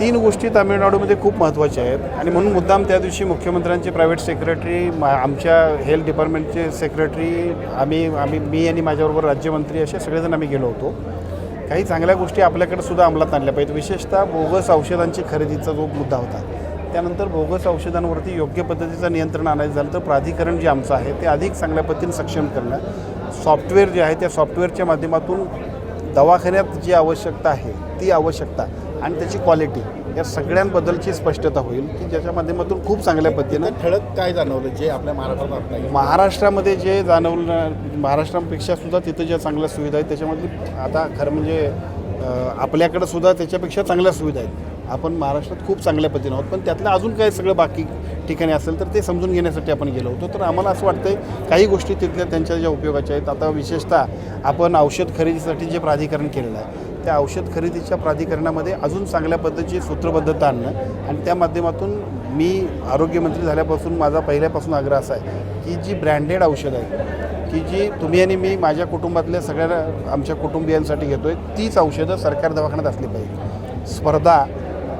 तीन गोष्टी तामिळनाडूमध्ये खूप महत्त्वाच्या आहेत. आणि म्हणून मुद्दाम त्या दिवशी मुख्यमंत्र्यांचे प्रायव्हेट सेक्रेटरी मा- आमच्या हेल्थ डिपार्टमेंटचे सेक्रेटरी आम्ही आम्ही मी आणि माझ्याबरोबर राज्यमंत्री असे सगळेजण आम्ही गेलो होतो. काही चांगल्या गोष्टी आपल्याकडे सुद्धा अंमलात आणल्या पाहिजेत. विशेषतः बोगस औषधांची खरेदीचा जो मुद्दा होता त्यानंतर बोगस औषधांवरती योग्य पद्धतीचं नियंत्रण आणायचं झालं तर प्राधिकरण जे आमचं आहे ते अधिक चांगल्या पद्धतीने सक्षम करणं. सॉफ्टवेअर जे आहे त्या सॉफ्टवेअरच्या माध्यमातून दवाखान्यात जी आवश्यकता आहे ती आवश्यकता आणि त्याची क्वालिटी या सगळ्यांबद्दलची स्पष्टता होईल की ज्याच्या माध्यमातून खूप चांगल्या पद्धतीनं ठळक काय जाणवलं जे आपल्या महाराष्ट्रात महाराष्ट्रामध्ये जे जाणवलं महाराष्ट्रापेक्षा सुद्धा तिथं ज्या चांगल्या सुविधा आहेत त्याच्यामधली आता खरं म्हणजे आपल्याकडं सुद्धा त्याच्यापेक्षा चांगल्या सुविधा आहेत. आपण महाराष्ट्रात खूप चांगल्या पद्धतीनं आहोत पण त्यातलं अजून काही सगळं बाकी ठिकाणी असेल तर ते समजून घेण्यासाठी आपण गेलो होतो. तर आम्हाला असं वाटतं काही गोष्टी तिथल्या त्यांच्या ज्या उपयोगाच्या आहेत आता विशेषतः आपण औषध खरेदीसाठी जे प्राधिकरण केलेलं आहे त्या औषध खरेदीच्या प्राधिकरणामध्ये अजून चांगल्या पद्धतीची सूत्रबद्धता आणणं आणि त्या माध्यमातून मी आरोग्यमंत्री झाल्यापासून माझा पहिल्यापासून आग्रह असा आहे की जी ब्रँडेड औषधं आहेत की जी तुम्ही आणि मी माझ्या कुटुंबातल्या सगळ्या आमच्या कुटुंबियांसाठी घेतो आहे तीच औषधं सरकार दवाखान्यात असली पाहिजे. स्पर्धा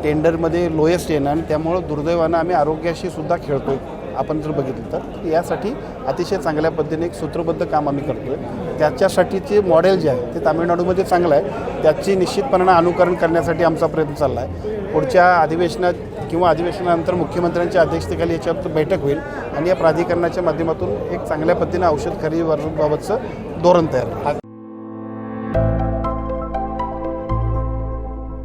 टेंडरमध्ये लोएस्ट येणं आणि त्यामुळं दुर्दैवानं आम्ही आरोग्याशी सुद्धा खेळतो आहे आपण जर बघितलं तर. यासाठी अतिशय चांगल्या पद्धतीने एक सूत्रबद्ध काम आम्ही करतो आहे त्याच्यासाठीचे मॉडेल जे आहे ते तामिळनाडूमध्ये चांगलं आहे. त्याची निश्चितपणानं अनुकरण करण्यासाठी आमचा प्रयत्न चालला आहे पुढच्या अधिवेशनात किंवा अधिवेशनानंतर मुख्यमंत्र्यांच्या अध्यक्षतेखाली याच्यावर बैठक होईल आणि या प्राधिकरणाच्या माध्यमातून एक चांगल्या पद्धतीने औषध खरेदीबाबतचं धोरण तयार हा